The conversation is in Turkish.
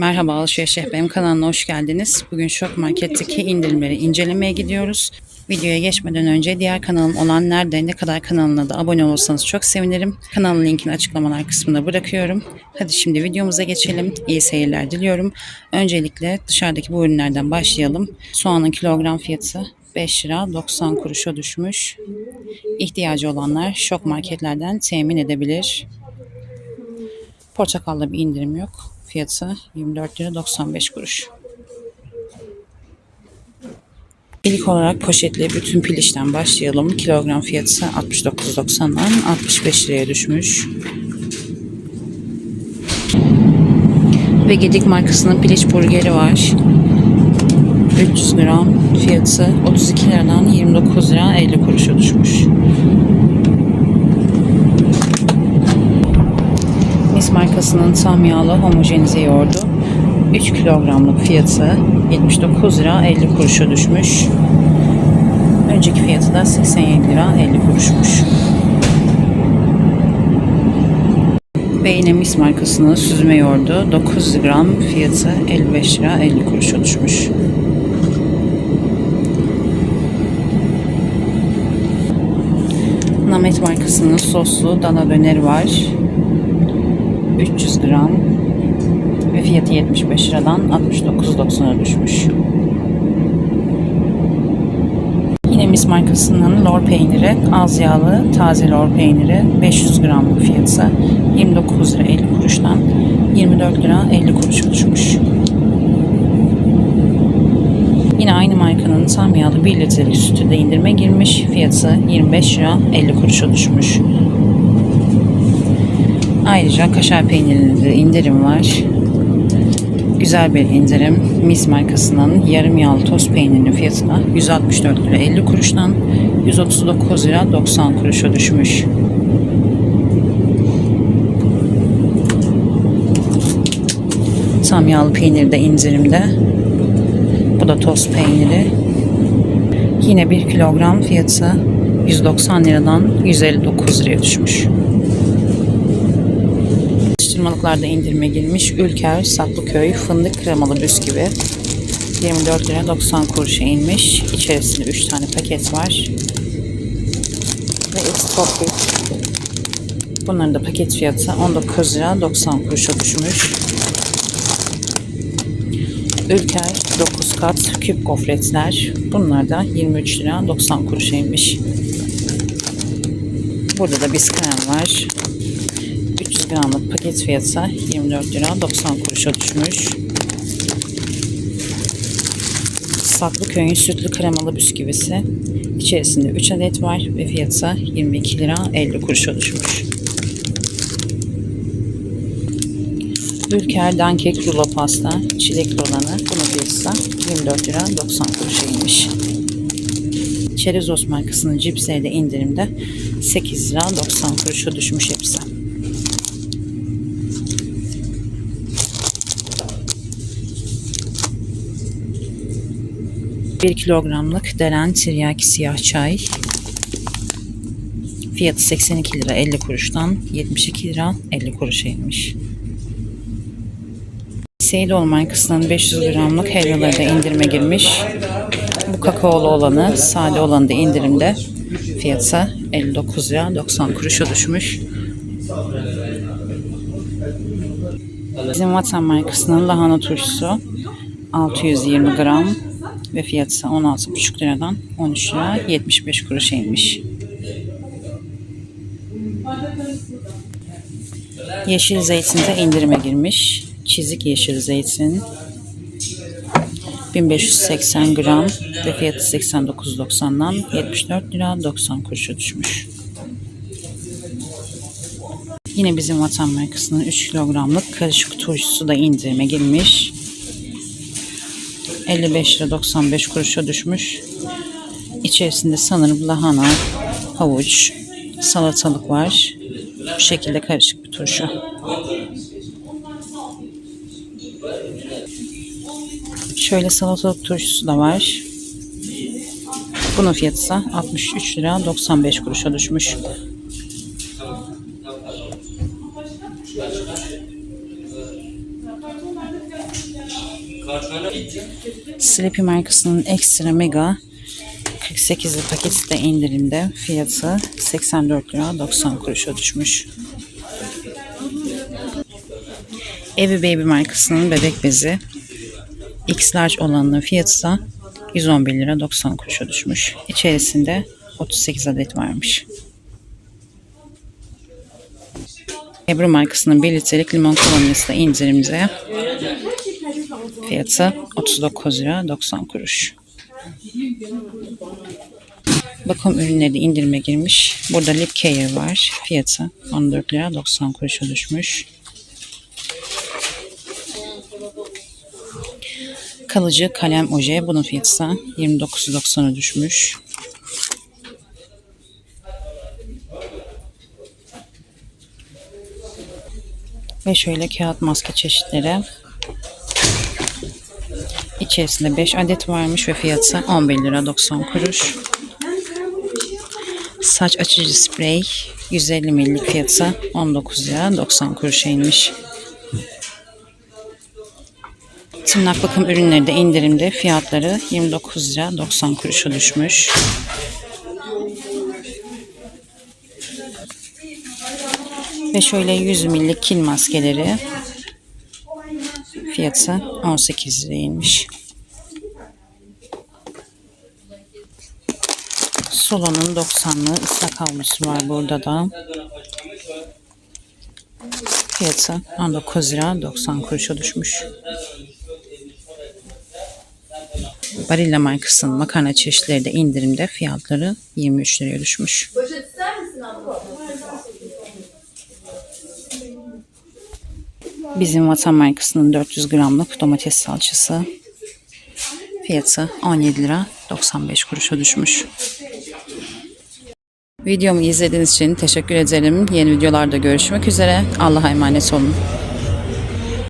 Merhaba Alışveriş Rehberim kanalına hoş geldiniz. Bugün Şok Market'teki indirimleri incelemeye gidiyoruz. Videoya geçmeden önce diğer kanalım olan Nerede Ne Kadar kanalına da abone olursanız çok sevinirim. Kanalın linkini açıklamalar kısmına bırakıyorum. Hadi şimdi videomuza geçelim. İyi seyirler diliyorum. Öncelikle dışarıdaki bu ürünlerden başlayalım. Soğanın kilogram fiyatı 5 lira 90 kuruşa düşmüş. İhtiyacı olanlar şok marketlerden temin edebilir. Portakalda bir indirim yok. Fiyatı 24 lira 95 kuruş. İlk olarak poşetli bütün pil işten başlayalım. Kilogram fiyatı 69.90'dan 65 liraya düşmüş. Ve Gedik markasının piliç burgeri var. 300 gram fiyatı 32 liradan 29 lira 50 kuruşa düşmüş. Markasının tam yağlı homojenize yoğurdu 3 kilogramlık fiyatı 79 lira 50 kuruşa düşmüş. Önceki fiyatı da 87 lira 50 kuruşmuş. Ve yine Mis markasının süzme yoğurdu 9 gram fiyatı 55 lira 50 kuruşa düşmüş. Namet markasının soslu dana döneri var. 300 gram ve fiyatı 75 liradan 69.90'a düşmüş. Yine Mis markasının lor peyniri, az yağlı taze lor peyniri 500 gramlık fiyatı 29 lira 50 kuruştan 24 lira 50 kuruşa düşmüş. Yine aynı markanın tam yağlı 1 litrelik sütü de indirime girmiş. Fiyatı 25 lira 50 kuruşa düşmüş. Ayrıca kaşar peynirinde de indirim var. Güzel bir indirim. Mis markasının yarım yağlı toz peynirinin fiyatına 164 lira 50 kuruştan 139 lira 90 kuruşa düşmüş. Tam yağlı peynir de indirimde. Bu da toz peyniri. Yine 1 kilogram fiyatı 190 liradan 159 liraya düşmüş. Atıştırmalıklarda indirime girmiş. Ülker, Saklıköy, fındık kremalı bisküvi 24 lira 90 kuruşa inmiş. İçerisinde 3 tane paket var. Ve X Topic. Bunların da paket fiyatı 19 lira 90 kuruşa düşmüş. Ülker 9 kat küp gofretler. Bunlar da 23 lira 90 kuruşa inmiş. Burada da biskrem var. 300 gramlık paket fiyatı 24 lira 90 kuruşa düşmüş. Saklıköy'ün sütlü kremalı bisküvisi. İçerisinde 3 adet var ve fiyatı 22 lira 50 kuruşa düşmüş. Ülker Dankek rulo pasta çilekli olanı bunun fiyatı 24 lira 90 kuruşa inmiş. Çerezos markasının cipsleri de indirimde 8 lira 90 kuruşa düşmüş hepsi. Bir kilogramlık deren tiryaki siyah çay. Fiyatı 82 lira 50 kuruştan 72 lira 50 kuruşa inmiş. Seydoğlu markasının 500 gramlık helvaları da indirime girmiş. Bu kakaolu olanı, sade olanı da indirimde. Fiyatı 59 lira 90 kuruşa düşmüş. Bizim Vatan markasının lahana turşusu 620 gram ve fiyatı 16,5 liradan 13 lira 75 kuruşa inmiş. Yeşil zeytin de indirime girmiş. Çizik yeşil zeytin 1580 gram ve fiyatı 89.90'dan 74 lira 90 kuruşa düşmüş. Yine bizim vatan markasının 3 kilogramlık karışık turşusu da indirime girmiş. 55 lira 95 kuruşa düşmüş. İçerisinde sanırım lahana, havuç, salatalık var. Bu şekilde karışık bir turşu. Şöyle salatalık turşusu da var. Bunun fiyatı ise 63 lira 95 kuruşa düşmüş. Sleepy markasının Extra Mega 48'li paketi de indirimde. Fiyatı 84 lira 90 kuruşa düşmüş. Evi Baby markasının bebek bezi X large olanının fiyatı da 111 lira 90 kuruşa düşmüş. İçerisinde 38 adet varmış. Ebru markasının 1 litrelik limon kolonyası da indirimde. Fiyatı 39 lira 90 kuruş. Bakım ürünleri indirime girmiş. Burada lip care var. Fiyatı 14 lira 90 kuruşa düşmüş. Kalıcı kalem oje. Bunun fiyatı ise 29.90'a düşmüş. Ve şöyle kağıt maske çeşitleri. İçerisinde 5 adet varmış ve fiyatı 11 lira 90 kuruş. Saç açıcı sprey 150 ml'lik fiyatı 19 lira 90 kuruşa inmiş. Tırnak bakım ürünleri de indirimde fiyatları 29 lira 90 kuruşa düşmüş. Ve şöyle 100 millik kil maskeleri fiyatı 18 liraya Solon'un 90'lı ıslak havlusu var burada da. Fiyatı 19 lira 90 kuruşa düşmüş. Barilla markasının makarna çeşitleri de indirimde fiyatları 23 liraya düşmüş. Bizim Vatan markasının 400 gramlık domates salçası fiyatı 17 lira 95 kuruşa düşmüş. Videomu izlediğiniz için teşekkür ederim. Yeni videolarda görüşmek üzere. Allah'a emanet olun.